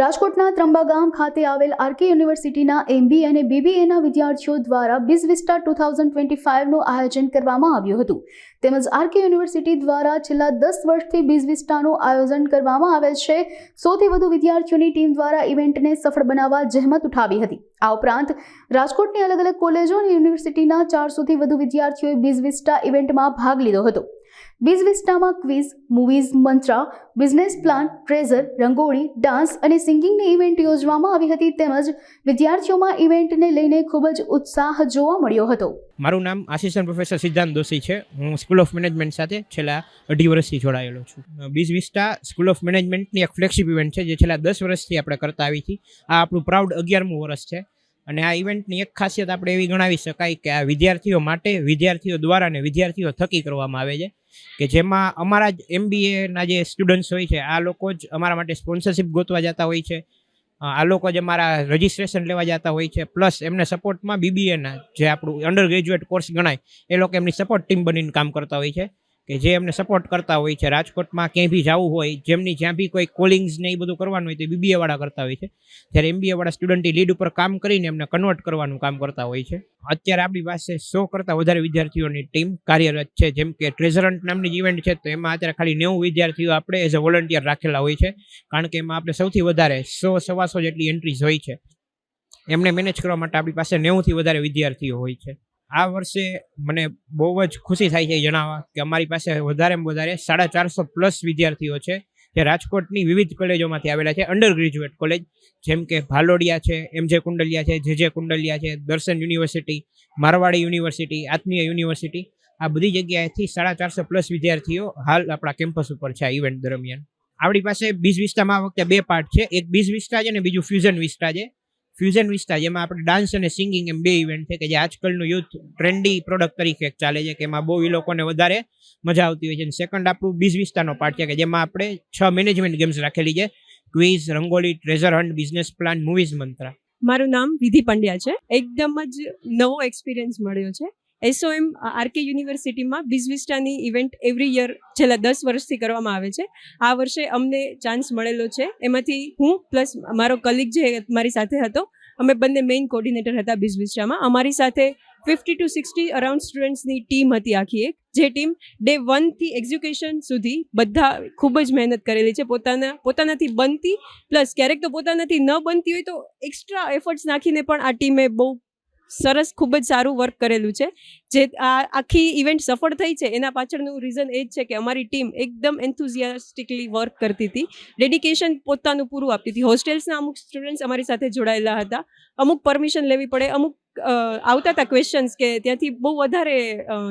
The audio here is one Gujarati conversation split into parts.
રાજકોટના ત્રંબાગામ ખાતે આવેલ આરકે યુનિવર્સિટીના એમબીએ અને બીબીએના વિદ્યાર્થીઓ દ્વારા Biz Vista two thousand twenty ફાઇવનું આયોજન કરવામાં આવ્યું હતું. તેમજ આરકે યુનિવર્સિટી દ્વારા છેલ્લા દસ વર્ષથી બિઝ વિસ્ટાનું આયોજન કરવામાં આવે છે. સૌથી વધુ વિદ્યાર્થીઓની ટીમ દ્વારા ઇવેન્ટને સફળ બનાવવા જહેમત ઉઠાવી હતી. આ ઉપરાંત રાજકોટની અલગ અલગ કોલેજો અને યુનિવર્સિટીના ચારસોથી વધુ વિદ્યાર્થીઓએ બિઝ વિસ્ટા ઇવેન્ટમાં ભાગ લીધો હતો. Biz વિસ્ટામાં quiz, movies, mantra, business plan, treasure, rangoli, dance અને સિંગિંગની ઇવેન્ટ યોજવામાં આવી હતી તેમજ વિદ્યાર્થીઓમાં ઇવેન્ટને લઈને ખૂબ જ ઉત્સાહ જોવા મળ્યો હતો. મારું નામ આસિસ્ટન્ટ પ્રોફેસર સિદ્ધાંત દોશી છે. હું સ્કૂલ ઓફ મેનેજમેન્ટ સાથે છેલ્લા અઢી વર્ષથી જોડાયેલો છું. બીઝ વિસ્ટા સ્કૂલ ઓફ મેનેજમેન્ટની એક ફ્લેગશિપ ઇવેન્ટ છે જે છેલ્લા દસ વર્ષથી આપણે કરતા આવી હતી. આ આપણું પ્રાઉડ અગિયારમું વર્ષ છે. અને આ ઇવેન્ટની એક ખાસિયત આપણે એવી ગણાવી શકાય કે આ વિદ્યાર્થીઓ માટે, વિદ્યાર્થીઓ દ્વારા અને વિદ્યાર્થીઓ થકી કરવામાં આવે છે કે જેમાં અમારા જ એમબીએના જે સ્ટુડન્ટ્સ હોય છે, આ લોકો જ અમારા માટે સ્પોન્સરશિપ ગોતવા જતા હોય છે. આ લોકો જ અમારા રજિસ્ટ્રેશન લેવા જતા હોય છે પ્લસ એમને સપોર્ટમાં બીબીએના જે આપણું અંડર ગ્રેજ્યુએટ કોર્સ ગણાય, એ લોકો એમની સપોર્ટ ટીમ બનીને કામ કરતા હોય છે. કે જે એમને સપોર્ટ કરતા હોય છે. રાજકોટમાં ક્યાંય બી જવું હોય, જેમની જ્યાં બી કોઈ કોલિંગ્સ ને એ બધું કરવાનું હોય તે બીબીએ વાળા કરતા હોય છે. જ્યારે એમબીએ વાળા સ્ટુડન્ટની લીડ ઉપર કામ કરીને એમને કન્વર્ટ કરવાનું કામ કરતા હોય છે. અત્યારે આપણી પાસે સો કરતાં વધારે વિદ્યાર્થીઓની ટીમ કાર્યરત છે. જેમ કે ટ્રેઝરન્ટ નામની ઇવેન્ટ છે, તો એમાં અત્યારે ખાલી નેવું વિદ્યાર્થીઓ આપણે એઝ અ વોલન્ટિયર રાખેલા હોય છે. કારણ કે એમાં આપણે સૌથી વધારે સો, સવાસો જેટલી એન્ટ્રીઝ હોય છે. એમને મેનેજ કરવા માટે આપણી પાસે નેવુંથી વધારે વિદ્યાર્થીઓ હોય છે. આ વર્ષે મને બહુ જ ખુશી થાય છે જણાવવા કે અમારી પાસે વધારેમાં વધારે સાડા ચારસો પ્લસ વિદ્યાર્થીઓ છે જે રાજકોટની વિવિધ કોલેજોમાંથી આવેલા છે અંડર ગ્રેજ્યુએટ કોલેજ જેમ કે ભાલોડિયા છે, એમ જે કુંડલિયા છે, જે જે કુંડલિયા છે, Darshan university, Marwadi university, Atmiya university, આ બધી જગ્યાએથી સાડા ચારસો પ્લસ વિદ્યાર્થીઓ હાલ આપણા કેમ્પસ ઉપર છે આ ઇવેન્ટ દરમિયાન. આપણી પાસે બીજ વિસ્તારમાં આ વખતે બે પાર્ટ છે. એક બીજ વિસ્ટા છે અને બીજું ફ્યુઝન વિસ્તા છે. ફ્યુઝન વિસ્ટા જેમાં આપણે ડાન્સ અને સિંગિંગ એમ બે ઇવેન્ટ છે કે જે આજકાલનું યુથ ટ્રેન્ડી પ્રોડક્ટ તરીકે ચાલે છે, કે એમાં બહુ એ લોકોને વધારે મજા આવતી હોય છે. અને સેકન્ડ આપણું બીજ વિસ્તારનો પાર્ટ છે કે જેમાં આપણે છ મેનેજમેન્ટ ગેમ્સ રાખેલી છે. Quiz rangoli treasure hunt business plan movies mantra મારું નામ વિધિ પંડ્યા છે. એકદમ જ નવો એક્સપિરિયન્સ મળ્યો છે. એસઓએમ, આરકે યુનિવર્સિટીમાં બિઝવિસ્ટાની ઇવેન્ટ એવરી યર છેલ્લા દસ વર્ષથી કરવામાં આવે છે. આ વર્ષે અમને ચાન્સ મળેલો છે. એમાંથી હું પ્લસ મારો કલીગ જે મારી સાથે હતો, અમે બંને મેઇન કોર્ડિનેટર હતા બિઝવિસ્ટામાં અમારી સાથે ફિફ્ટી ટુ સિક્સટી અરાઉન્ડ સ્ટુડન્ટ્સની ટીમ હતી આખી એક. જે ટીમ ડે વનથી એક્ઝ્યુકેશન સુધી બધા ખૂબ જ મહેનત કરેલી છે. પોતાના, પોતાનાથી બનતી પ્લસ ક્યારેક તો પોતાનાથી ન બનતી હોય તો એક્સ્ટ્રા એફર્ટ્સ નાખીને પણ આ ટીમે બહુ સરસ ખૂબ જ સારું વર્ક કરેલું છે. જે આ આખી ઇવેન્ટ સફળ થઈ છે, એના પાછળનું રીઝન એ જ છે કે અમારી ટીમ એકદમ એન્થુઝિયાસ્ટિકલી વર્ક કરતી હતી. ડેડિકેશન પોતાનું પૂરું આપતી હતી. હોસ્ટેલ્સના અમુક સ્ટુડન્ટ્સ અમારી સાથે જોડાયેલા હતા. અમુક પરમિશન લેવી પડે, અમુક આવતા હતા ક્વેશ્ચન્સ કે ત્યાંથી બહુ વધારે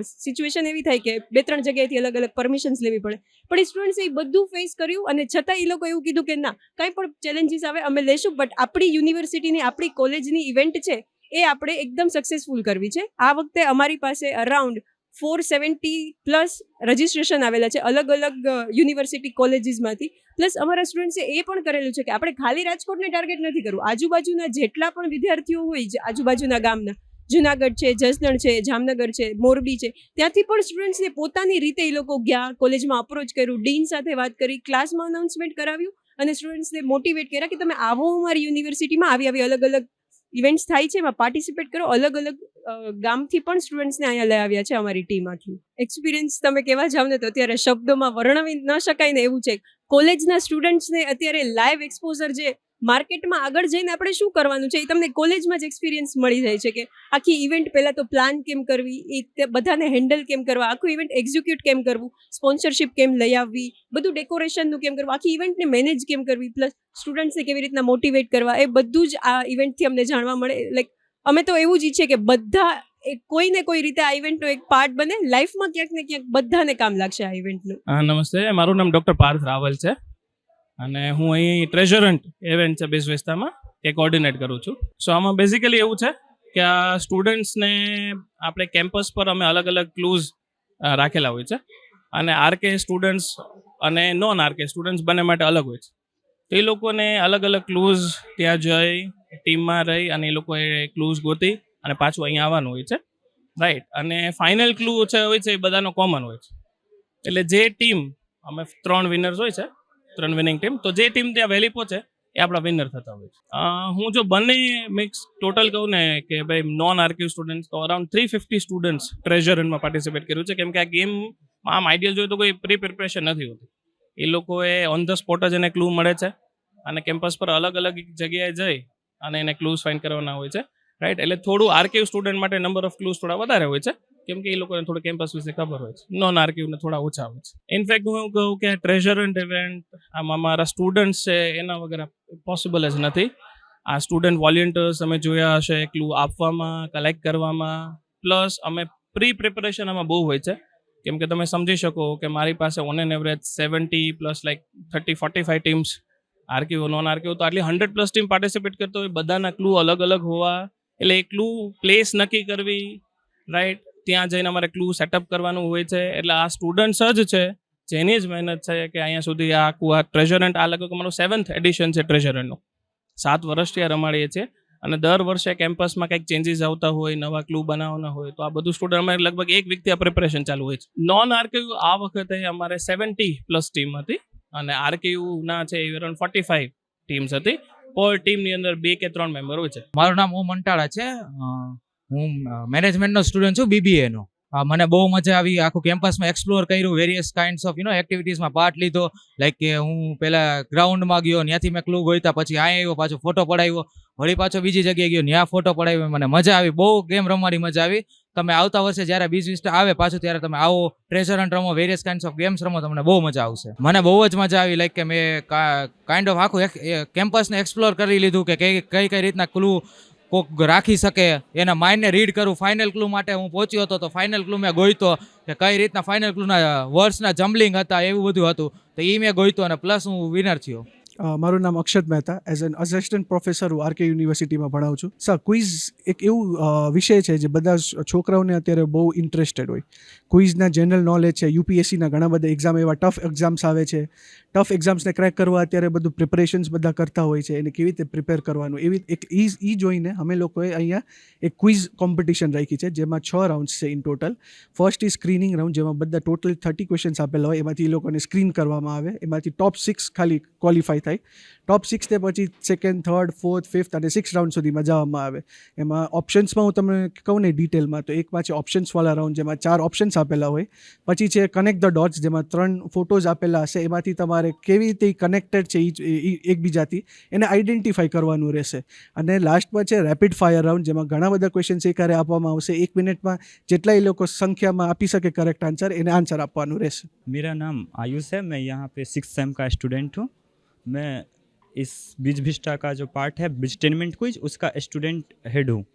સિચ્યુએશન એવી થાય કે બે ત્રણ જગ્યાએથી અલગ અલગ પરમિશન્સ લેવી પડે. પણ એ સ્ટુડન્ટ્સે એ બધું ફેસ કર્યું અને છતાં એ લોકો એવું કીધું કે ના, કંઈ પણ ચેલેન્જીસ આવે અમે લેશું બટ આપણી યુનિવર્સિટીની આપણી કોલેજની ઇવેન્ટ છે એ આપણે એકદમ સક્સેસફુલ કરવી છે. આ વખતે અમારી પાસે around four seventy plus registration આવેલા છે અલગ અલગ યુનિવર્સિટી કોલેજીસમાંથી પ્લસ અમારા સ્ટુડન્ટ્સે એ પણ કરેલું છે કે આપણે ખાલી રાજકોટને ટાર્ગેટ નથી કરવું. આજુબાજુના જેટલા પણ વિદ્યાર્થીઓ હોય આજુબાજુના ગામના, જુનાગઢ છે, જસદણ છે, જામનગર છે, મોરબી છે, ત્યાંથી પણ સ્ટુડન્ટ્સને પોતાની રીતે એ લોકો ગયા, કોલેજમાં અપ્રોચ કર્યું, ડીન સાથે વાત કરી ક્લાસમાં અનાઉન્સમેન્ટ કરાવ્યું અને સ્ટુડન્ટ્સને મોટિવેટ કર્યા કે તમે આવો અમારી યુનિવર્સિટીમાં આવી આવી અલગ અલગ ઇવેન્ટ્સ થાય છે, એમાં પાર્ટિસિપેટ કરો. અલગ અલગ ગામથી પણ સ્ટુડન્ટ્સને અહીંયા લઈ આવ્યા છે અમારી ટીમ આખી. એક્સપિરિયન્સ તમે કહેવા જાવ ને તો અત્યારે શબ્દોમાં વર્ણવી ન શકાય ને એવું છે. કોલેજના સ્ટુડન્ટ્સને અત્યારે લાઈવ એક્સપોઝર જે માર્કેટમાં આગળ જઈને આપણે શું કરવાનું છે એ તમને કોલેજમાં જ એક્સપિરિયન્સ મળી જાય છે કે આખી ઇવેન્ટ પહેલાં તો પ્લાન કેમ કરવી, એ બધાને હેન્ડલ કેમ કરવા, આખું ઇવેન્ટ એક્ઝિક્યુટ કેમ કરવું સ્પોન્સરશિપ કેમ લઈ આવવી, બધું ડેકોરેશનનું કેમ કરવું, આખી ઇવેન્ટને મેનેજ કેમ કરવી પ્લસ સ્ટુડન્ટ્સને કેવી રીતના મોટિવેટ કરવા, એ બધું જ આ ઇવેન્ટથી અમને જાણવા મળે. લાઈક અમે તો એવું જ ઈચ્છીએ કે બધા કોઈ ને કોઈ રીતે આ ઇવેન્ટનો એક પાર્ટ બને લાઈફમાં ક્યાંક ને ક્યાંક બધાને કામ લાગશે આ ઇવેન્ટનું નમસ્તે. મારું નામ ડૉક્ટર પાર્થ રાવલ છે. અને હું અહીં ટ્રેઝરન્ટ ઇવેન્ટ છે બેઝ વિસ્તારમાં એ કોર્ડિનેટ કરું છું. સો આમાં બેઝિકલી એવું છે કે આ સ્ટુડન્ટ્સને આપણે કેમ્પસ પર અમે અલગ અલગ ક્લૂઝ રાખેલા હોય છે. અને આરકે સ્ટુડન્ટ્સ અને નોન આરકે સ્ટુડન્ટ્સ બંને માટે અલગ હોય છે. તો એ લોકોને અલગ અલગ ક્લૂઝ ત્યાં જઈ ટીમમાં રહી અને એ લોકોએ ક્લૂઝ ગોતી અને પાછું અહીંયા આવવાનું હોય છે. રાઈટ અને ફાઇનલ ક્લૂ છે હોય છે એ બધાનો કોમન હોય છે. એટલે જે ટીમ અમે ત્રણ વિનર્સ હોય છે ત્રણ વિનિંગ ટીમ તો જે ટીમ ત્યાં વહેલી પહોંચે, એ આપણા વિનર થતા હોય છે. હું જો બંને મિક્સ ટોટલ કહું ને કે ભાઈ નોન આર્કિવ સ્ટુડન્ટ તો around three fifty students treasure રનમાં participate કર્યું છે. કેમ કે આ ગેમ આમ આઈડિયલ જોઈએ તો કોઈ પ્રી પ્રિપરેશન નથી હોતી. એ લોકોએ ઓન ધ સ્પોટ જ એને ક્લુ મળે છે અને કેમ્પસ પર અલગ અલગ જગ્યાએ જઈ અને એને ક્લૂઝ ફાઇન્ડ કરવાના હોય છે. રાઈટ એટલે થોડું આરકેયુ સ્ટુડન્ટ માટે નંબર ઓફ ક્લૂઝ થોડા વધારે હોય છે. કેમ કે એ લોકોને થોડું કેમ્પસ વિશે ખબર હોય છે. નોન આર્કિવને થોડા ઓછા હોય છે. ઇનફેક્ટ હું એવું કહું કે ટ્રેઝરન્ટ ઇવેન્ટ આમાં મારા સ્ટુડન્ટ્સ છે, એના વગર પોસિબલ જ નથી. આ સ્ટુડન્ટ વોલેન્ટિયર્સ અમે જોયા હશે એકલું આપવામાં કલેક્ટ કરવામાં. પ્લસ અમે પ્રી પ્રિપરેશન આમાં બહુ હોય છે. કેમ કે તમે સમજી શકો કે મારી પાસે on an average seventy plus like thirty forty five teams RKU non RKU તો આટલી હંડ્રેડ પ્લસ ટીમ પાર્ટિસિપેટ કરતો હોય, બધાના ક્લુ અલગ અલગ હોવા. એટલે એ ક્લુ પ્લેસ નક્કી કરવી રાઈટ ત્યાં જઈને અમારે ક્લુ સેટઅપ કરવાનું હોય છે. એટલે આ સ્ટુડન્ટ્સ જ છે, જેની જ મહેનત છે કે અહીંયા સુધી આ આખું આ ટ્રેઝરન્ટ આ લગભગ અમારું સેવન્થ એડિશન છે ટ્રેઝરન્ટનું સાત વર્ષથી આ રમાડીએ છીએ અને દર વર્ષે કેમ્પસમાં કંઈક ચેન્જીસ આવતા હોય, નવા ક્લુ બનાવવાના હોય, તો આ બધું સ્ટુડન્ટ અમારે લગભગ એક વીકથી આ પ્રિપરેશન ચાલુ હોય છે. નોન આરકેયુ આ વખતે અમારે સેવન્ટી પ્લસ ટીમ હતી અને આરકેયુના છે એ અરાઉન્ડ ફોર્ટી ફાઈવ ટીમ્સ હતી પર ટીમની અંદર બે કે ત્રણ મેમ્બર હોય છે. મારું નામ ઓમ અંટાળા છે. હું મેનેજમેન્ટનો સ્ટુડન્ટ છું બીબીએનો મને બહુ મજા આવી, આખું કેમ્પસમાં એક્સપ્લોર કર્યું various kinds of you know એક્ટિવિટીઝમાં part લીધો. લાઈક કે હું પહેલાં ગ્રાઉન્ડમાં ગયો ત્યાંથી મેં ક્લુ ગોઈતા પછી આ આવ્યો, પાછો ફોટો પડાવ્યો. વળી પાછો બીજી જગ્યાએ ગયો ત્યાં ફોટો પડાવ્યો, મને મજા આવી, બહુ ગેમ રમવાની મજા આવી. તમે આવતા વર્ષે જ્યારે બીજ વિસ્ટા આવે પાછું, ત્યારે તમે આવો ટ્રેઝર હન્ટ રમો વેરિયસ કાઇન્ડ્સ ઓફ ગેમ્સ રમો, તમને બહુ મજા આવશે. મને બહુ જ મજા આવી લાઈક કે મેં કાઇન્ડ ઓફ આખું કેમ્પસને એક્સપ્લોર કરી લીધું કે કઈ કઈ કઈ રીતના ક્લુ કોક રાખી શકે, એના માઇન્ડને રીડ કરું ફાઇનલ ક્લુ માટે હું પહોંચ્યો હતો, તો ફાઇનલ ક્લુ મેં ગોઈતો કે કઈ રીતના ફાઇનલ ક્લુના વર્ડ્સના જમ્બલિંગ હતા, એવું બધું હતું, તો એ મેં ગોઈતો અને પ્લસ હું વિનર થયો. મારું નામ Akshat Mehta as an assistant professor હું આરકે યુનિવર્સિટીમાં ભણાવું છું. સર ક્વિઝ એક એવું વિષય છે જે બધા છોકરાઓને અત્યારે બહુ ઇન્ટરેસ્ટેડ હોય. ક્વિઝના જનરલ નોલેજ છે યુપીએસસીના ઘણા બધા એક્ઝામ એવા ટફ એક્ઝામ્સ આવે છે. ટફ એક્ઝામ્સને ક્રેક કરવા અત્યારે બધું પ્રિપરેશન્સ બધા કરતા હોય છે, એને કેવી રીતે પ્રિપેર કરવાનું? એવી એક ઈ ઈ જોઈને અમે લોકોએ અહીંયા એક ક્વિઝ કોમ્પિટિશન રાખી છે, જેમાં છ રાઉન્ડ્સ છે in total first is screening round જેમાં બધા ટોટલ થર્ટી ક્વેશ્ચન્સ આપેલા હોય, એમાંથી એ લોકોને સ્ક્રીન કરવામાં આવે. એમાંથી ટોપ સિક્સ ખાલી ક્વોલિફાય થાય. ટોપ સિક્સ તે પછી સેકન્ડ થર્ડ ફોર્થ ફિફ્થ અને સિક્સ રાઉન્ડ સુધીમાં જવામાં આવે. એમાં ઓપ્શન્સમાં હું તમને કહું ને ડિટેલમાં તો એકમાં છે ઓપ્શન્સવાળા રાઉન્ડ જેમાં ચાર ઓપ્શન્સ આપેલા હોય પછી છે કનેક્ટ ધ ડોટ્સ જેમાં ત્રણ ફોટોઝ આપેલા હશે એમાંથી તમારે કેવી રીતે કનેક્ટેડ છે ઈ- ઈ એકબીજાથી એને આઈડેન્ટિફાઈ કરવાનું રહેશે અને લાસ્ટમાં છે રેપિડ ફાયર રાઉન્ડ જેમાં ઘણા બધા ક્વેશ્ચન્સ એકારે આપવામાં આવશે એક મિનિટમાં જેટલા એ લોકો સંખ્યામાં આપી શકે કરેક્ટ આન્સર એને આન્સર આપવાનું રહેશે मेरा नाम आयुष है मैं यहाँ पे सिक्स सेम का स्टूडेंट हूँ मैं इस बीज भिष्टा का जो पार्ट है, बिजटेनमेंट क्विज, उसका स्टूडेंट हेड हूँ।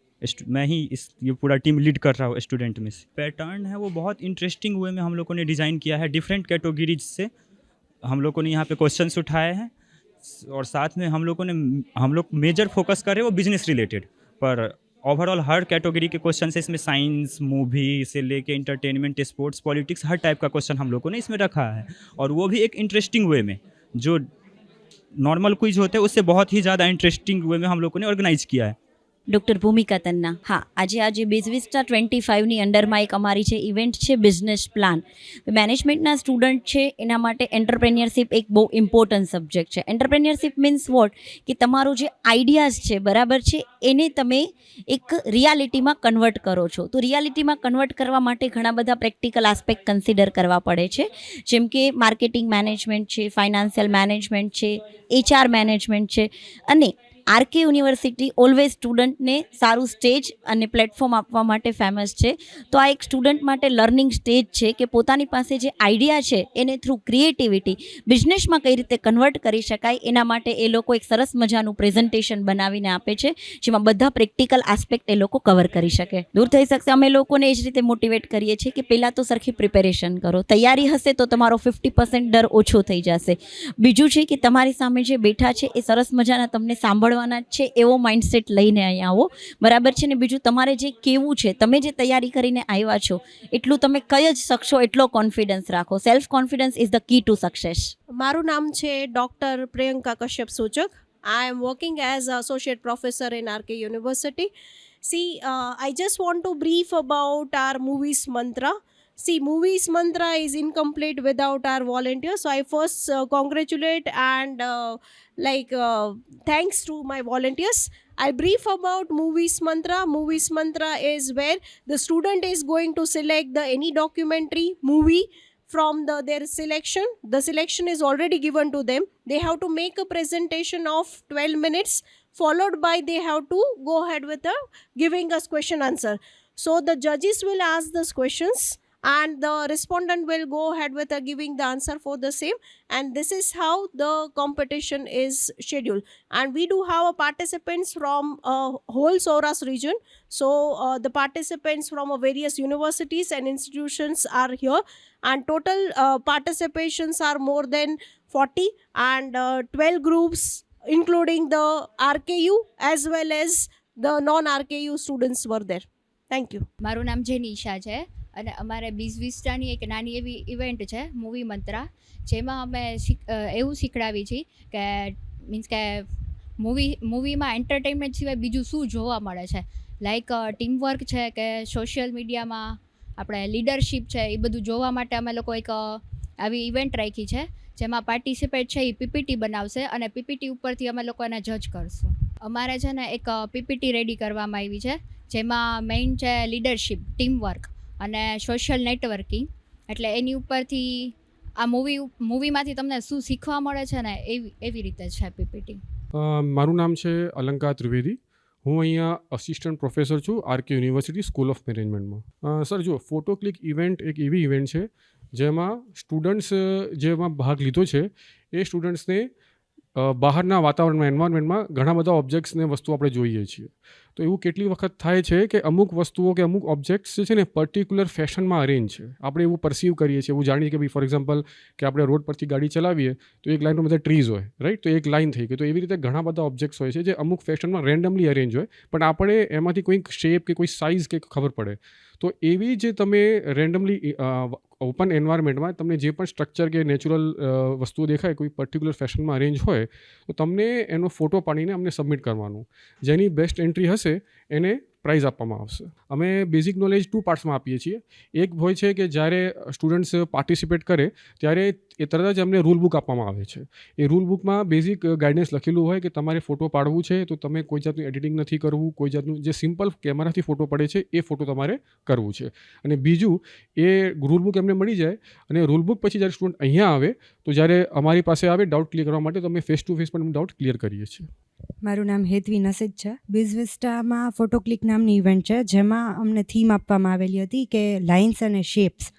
मैं ही इस, ये पूरा टीम लीड कर रहा हूँ स्टूडेंट में से। पैटर्न है, वो बहुत इंटरेस्टिंग वे में हम लोगों ने डिज़ाइन किया है डिफरेंट कैटेगरीज से। हम लोगों ने यहाँ पे क्वेश्चंस उठाए हैं, और साथ में हम लोगों ने, हम लोग मेजर फोकस कर रहे हैं वो बिज़नेस रिलेटेड पर ओवरऑल हर कैटेगरी के क्वेश्चन है, इसमें साइंस मूवी से लेके इंटरटेनमेंट स्पोर्ट्स पॉलिटिक्स हर टाइप का क्वेश्चन हम लोगों ने इसमें रखा है। और वो भी एक इंटरेस्टिंग वे में, जो नॉर्मल क्विज होते हैं उससे बहुत ही ज़्यादा इंटरेस्टिंग वे में हम लोगों ने ऑर्गेनाइज किया है ડૉક્ટર ભૂમિકા તન્ના. હા, આજે આજે બિઝવિસ્ટા ટ્વેન્ટી ફાઇવની અંડરમાં એક અમારી છે ઇવેન્ટ છે, બિઝનેસ પ્લાન. મેનેજમેન્ટના સ્ટુડન્ટ છે, એના માટે એન્ટરપ્રેન્યોરશિપ એક બહુ ઇમ્પોર્ટન્ટ સબ્જેક્ટ છે. Entrepreneurship means what? કે તમારો જે આઈડિયાઝ છે, બરાબર છે, એને તમે એક રિયાલિટીમાં કન્વર્ટ કરો છો. તો રિયાલિટીમાં કન્વર્ટ કરવા માટે ઘણા બધા પ્રેક્ટિકલ આસ્પેક્ટ કન્સિડર કરવા પડે છે. જેમ કે માર્કેટિંગ મેનેજમેન્ટ છે, ફાઇનાન્શિયલ મેનેજમેન્ટ છે, એચઆર મેનેજમેન્ટ છે. અને આરકે યુનિવર્સિટી ઓલવેઝ સ્ટુડન્ટને સારું સ્ટેજ અને પ્લેટફોર્મ આપવા માટે ફેમસ છે. તો આ એક સ્ટુડન્ટ માટે લર્નિંગ સ્ટેજ છે કે પોતાની પાસે જે આઈડિયા છે એને થ્રુ ક્રિએટિવિટી બિઝનેસમાં કઈ રીતે કન્વર્ટ કરી શકાય એના માટે એ લોકો એક સરસ મજાનું પ્રેઝન્ટેશન બનાવીને આપે છે, જેમાં બધા પ્રેક્ટિકલ આસ્પેક્ટ એ લોકો કવર કરી શકે. દૂર થઈ શકશે. અમે લોકોને એ જ રીતે મોટિવેટ કરીએ છીએ કે પહેલાં તો સરખી પ્રિપેરેશન કરો. તૈયારી હશે તો તમારો ફિફ્ટી પર્સન્ટ ડર ઓછો થઈ જશે. બીજું છે કે તમારી સામે જે બેઠા છે એ સરસ મજાના તમને સાંભળવાના જ છે, એવો માઇન્ડસેટ લઈને અહીંયા આવો. બરાબર છે ને? બીજું તમારે જે કેવું છે, તમે જે તૈયારી કરીને આવ્યા છો, એટલું તમે કઈ જ શકશો એટલો કોન્ફિડન્સ રાખો. Self confidence is the key to success મારું નામ છે doctor Priyanka Kashyap Suchak. I am working as associate professor in R university see I just want to brief about our our mantra. See movies mantra is incomplete without our volunteers. So i first uh, congratulate and uh, like uh, thanks to my volunteers. I'll brief about movies mantra. Movies mantra is where the student is going to select the any documentary movie from the their selection. The selection is already given to them. They have to make a presentation of 12 minutes followed by they have to go ahead with the giving us question answer. So the judges will ask those questions and the respondent will go ahead with uh, giving the answer for the same and this is how the competition is scheduled and we do have uh, participants from uh, whole Sauras region so uh, the participants from uh, various universities and institutions are here and total uh, participations are more than 40 and uh, 12 groups including the RKU as well as the non RKU students were there thank you મારું નામ જેનિશા છે અને અમારે બીજ વિસ્ટાની એક નાની એવી ઇવેન્ટ છે મૂવી મંત્રા જેમાં અમે એવું શીખડાવી છીએ કે મીન્સ કે મૂવી મૂવીમાં એન્ટરટેનમેન્ટ સિવાય બીજું શું જોવા મળે છે. લાઈક ટીમવર્ક છે કે સોશિયલ મીડિયામાં આપણે લીડરશિપ છે એ બધું જોવા માટે અમે લોકો એક આવી ઇવેન્ટ રાખી છે, જેમાં પાર્ટિસિપેટ છે એ પીપીટી બનાવશે અને પીપીટી ઉપરથી અમે લોકો એને જજ કરશું. અમારે છે ને એક પીપીટી રેડી કરવામાં આવી છે, જેમાં મેઇન છે લીડરશિપ ટીમવર્ક અને સોશિયલ નેટવર્કિંગ એટલે એની ઉપરથી આ મૂવી મૂવીમાંથી તમને શું શીખવા મળે છે ને એવી એવી રીતે છે પીપીટી મારું નામ છે અલંકાર ત્રિવેદી. હું અહીંયા અસિસ્ટન્ટ પ્રોફેસર છું આરકે યુનિવર્સિટી સ્કૂલ ઓફ મેનેજમેન્ટમાં સર જો ફોટો ક્લિક ઇવેન્ટ એક એવી ઇવેન્ટ છે જેમાં સ્ટુડન્ટ્સ જેમાં ભાગ લીધો છે, એ સ્ટુડન્ટ્સને બહારના વાતાવરણમાં એન્વાયરમેન્ટમાં ઘણા બધા ઓબ્જેક્ટ્સને વસ્તુ આપણે જોઈએ છીએ. તો એવું કેટલી વખત થાય છે કે અમુક વસ્તુઓ કે અમુક ઓબ્જેક્ટ્સ છે ને પર્ટિક્યુલર ફેશનમાં અરેન્જ છે. આપણે એવું પરસીવ કરીએ છીએ, એવું જાણીએ કે ભાઈ ફોર એક્ઝામ્પલ કે આપણે રોડ પરથી ગાડી ચલાવીએ, તો એક લાઇનમાં બધા ટ્રીઝ હોય રાઈટ તો એક લાઇન થઈ ગઈ. તો એવી રીતે ઘણા બધા ઓબ્જેક્ટ્સ હોય છે જે અમુક ફેશનમાં રેન્ડમલી અરેન્જ હોય, પણ આપણે એમાંથી કોઈક શેપ કે કોઈ સાઇઝ કે ખબર પડે. તો એવી જે તમે રેન્ડમલી ઓપન એન્વાયરમેન્ટમાં તમને જે પણ સ્ટ્રક્ચર કે નેચરલ વસ્તુઓ દેખાય, કોઈ પર્ટિક્યુલર ફેશનમાં અરેન્જ હોય, તો તમને એનો ફોટો પાડીને અમને સબમિટ કરવાનું. જેની બેસ્ટ એન્ટ્રી હશે એને પ્રાઇઝ આપવામાં આવશે. અમે બેઝિક નોલેજ ટુ પાર્ટ્સમાં આપીએ છીએ. એક હોય છે કે જ્યારે સ્ટુડન્ટ્સ પાર્ટિસિપેટ કરે, ત્યારે એ તરત જ અમને રૂલ બુક આપવામાં આવે છે. એ રૂલ બુકમાં બેઝિક ગાઈડન્સ લખેલું હોય કે તમારે ફોટો પાડવું છે, તો તમે કોઈ જાતનું એડિટિંગ નથી કરવું, કોઈ જાતનું જે સિમ્પલ કેમેરાથી ફોટો પડે છે, એ ફોટો તમારે કરવું છે. અને બીજું, એ રૂલ બુક એમને મળી જાય, અને રૂલ બુક પછી જ્યારે સ્ટુડન્ટ અહીંયા આવે, તો જ્યારે અમારી પાસે આવે ડાઉટ ક્લિયર કરવા માટે તો અમે ફેસ ટુ ફેસ પણ ડાઉટ ક્લિયર કરીએ છીએ. મારું નામ હેતવી નસીદ છે. બિઝવિસ્ટામાં ફોટો ક્લિક નામની ઇવેન્ટ છે, જેમાં અમને થીમ આપવામાં આવેલી હતી કે લાઇન્સ અને શેપ્સ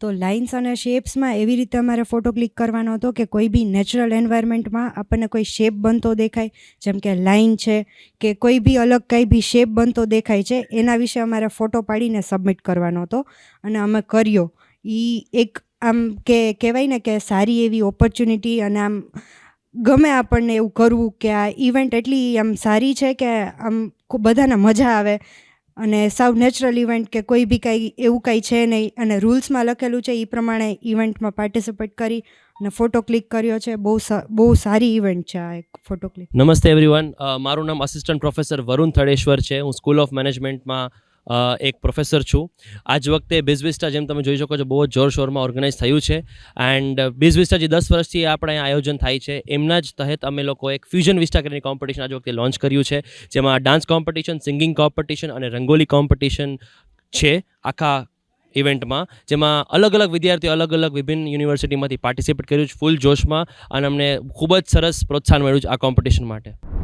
તો લાઇન્સ અને શેપ્સમાં એવી રીતે અમારે ફોટો ક્લિક કરવાનો હતો કે કોઈ બી નેચરલ એન્વાયરમેન્ટમાં આપણને કોઈ શેપ બનતો દેખાય, જેમ કે લાઇન છે, કે કોઈ બી અલગ કંઈ બી શેપ બનતો દેખાય છે, એના વિશે અમારે ફોટો પાડીને સબમિટ કરવાનો હતો. અને અમે કર્યો. એ એક આમ કે, કહેવાય ને કે સારી એવી ઓપોર્ચ્યુનિટી અને આમ ગમે આપણને એવું કરવું કે આ ઇવેન્ટ એટલી આમ સારી છે કે આમ ખૂબ બધાને મજા આવે અને સાવ નેચરલ ઇવેન્ટ કે કોઈ બી કાંઈ એવું કાંઈ છે નહીં અને રૂલ્સમાં લખેલું છે એ પ્રમાણે ઇવેન્ટમાં પાર્ટિસિપેટ કરી અને ફોટો ક્લિક કર્યો છે. બહુ બહુ સારી ઇવેન્ટ છે આ એક ફોટો ક્લિક નમસ્તે એવરીવન મારું નામ અસિસ્ટન્ટ પ્રોફેસર વરુણ થડેશ્વર છે. હું સ્કૂલ ઓફ મેનેજમેન્ટમાં એક પ્રોફેસર છું. આજ વખતે બિઝવિસ્ટા જેમ તમે જોઈ શકો છો, બહુ જ જોરશોરમાં ઓર્ગેનાઇઝ થયું છે. એન્ડ બિઝવિસ્ટા જે દસ વર્ષથી આપણે આયોજન થાય છે, એમના જ તહેત અમે લોકો એક ફ્યુઝન વિસ્ટા કરીને કોમ્પિટિશન આજ વખતે લોન્ચ કર્યું છે. જેમાં ડાન્સ કોમ્પિટિશન સિંગિંગ કોમ્પિટિશન અને રંગોલી કોમ્પિટિશન છે આખા ઇવેન્ટમાં જેમાં અલગ અલગ વિદ્યાર્થીઓ અલગ અલગ વિભિન્ન યુનિવર્સિટીમાંથી પાર્ટિસિપેટ કર્યું છે ફૂલ જોશમાં. અને અમને ખૂબ જ સરસ પ્રોત્સાહન મળ્યું છે આ કોમ્પિટિશન માટે.